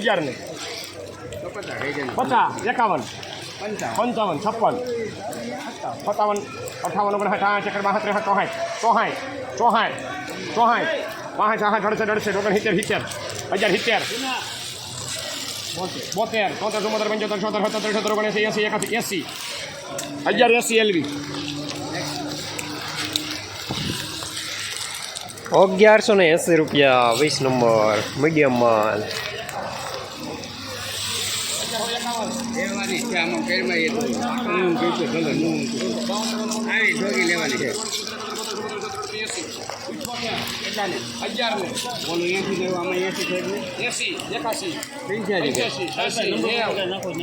હજાર ને. પચાસ એકાવન. પંચાવન. છપ્પન. સત્તાવન અઠાવન ઓગણસાઠ આઠ ચક્કર બાસઠ ત્રેસઠ ચોસાઠ ચોસાઠ ચોસાઠ ચોસાઠ પાંચ આઠ અડસઠ અડસઠ ઓગણસિત્તેર સિત્તેર હજાર સિત્તેર. બોતેર તોતેર ચુમ્મોતેર પંચોતેર છોતેર સત્તર ત્રેસત્તર ઓગણસી એસી એકાસી એસી. હજાર એસી એલવી. અગિયારસો ને એંસી રૂપિયા વીસ નંબર મીડિયમ માલ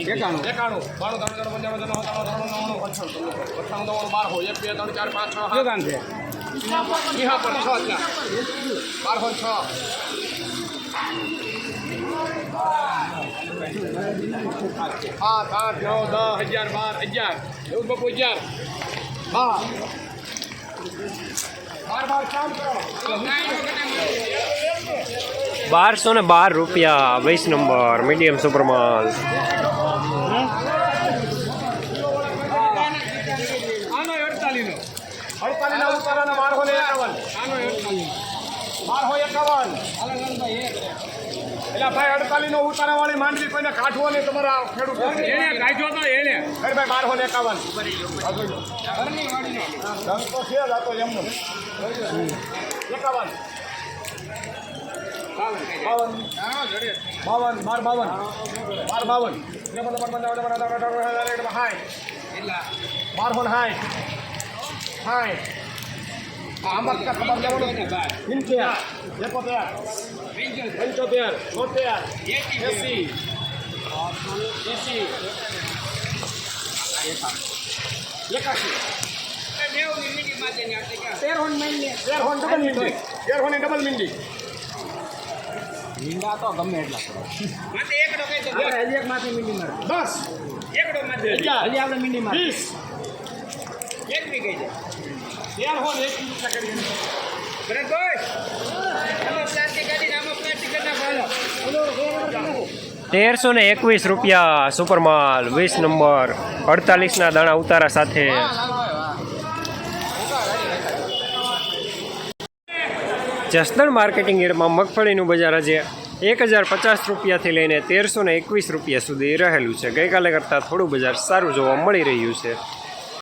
એકાણું એકાણું બાણું ત્રણ ત્રણ ત્રણ ત્રણ નવ્વાણું અઠ્ઠાણું અઠ્ઠાણું નવ્વાણું બાર હોય એક બે ત્રણ ચાર પાંચ છ શું यहाँ पर छ आठ आठ नौ दस हज़ार बार हज़ार हज़ार हाँ बार बार काम करो बारह सौ ने बारह रुपया बीस नंबर मीडियम सुपर मॉल બાર હોય એકાવન એટલે ભાઈ અડતાલીનો ઉતારાવાળી માંડવી કોઈને કાઢવો નહીં તમારા ખેડૂત એને કાઢ્યો તો એને. અરે ભાઈ બાર ને એકાવન. તો છે જ આ તો એમનો. એકાવન. બાવન. બાવન બાર બાવન. બાર બાવન. હાય બાર હોન હાય. હાય. આમાં કા ખબર લેવાનું પંચોતેર એકોતેર પંચોતેર છોતેર એસી એસી એકાસી તેર હોન ડબલ મિંડી તેર હોન ડબલ મિંડી મીંડા તો ગમે એટલા કરો આપણે હજી એક માથે મીંડી મારે દસ અગિયાર હજી આપણે મીંડી મારે વીસ તેર હોન એક રૂપિયા કરી તેરસો ને એકવીસ રૂપિયા સુપરમાલ વીસ નંબર અડતાલીસના દાણા ઉતારા સાથે. જસદણ માર્કેટિંગ યાર્ડમાં મગફળીનું બજાર આજે એક હજાર પચાસ રૂપિયાથી લઈને તેરસો ને એકવીસ રૂપિયા સુધી રહેલું છે. ગઈકાલે કરતાં થોડું બજાર સારું જોવા મળી રહ્યું છે.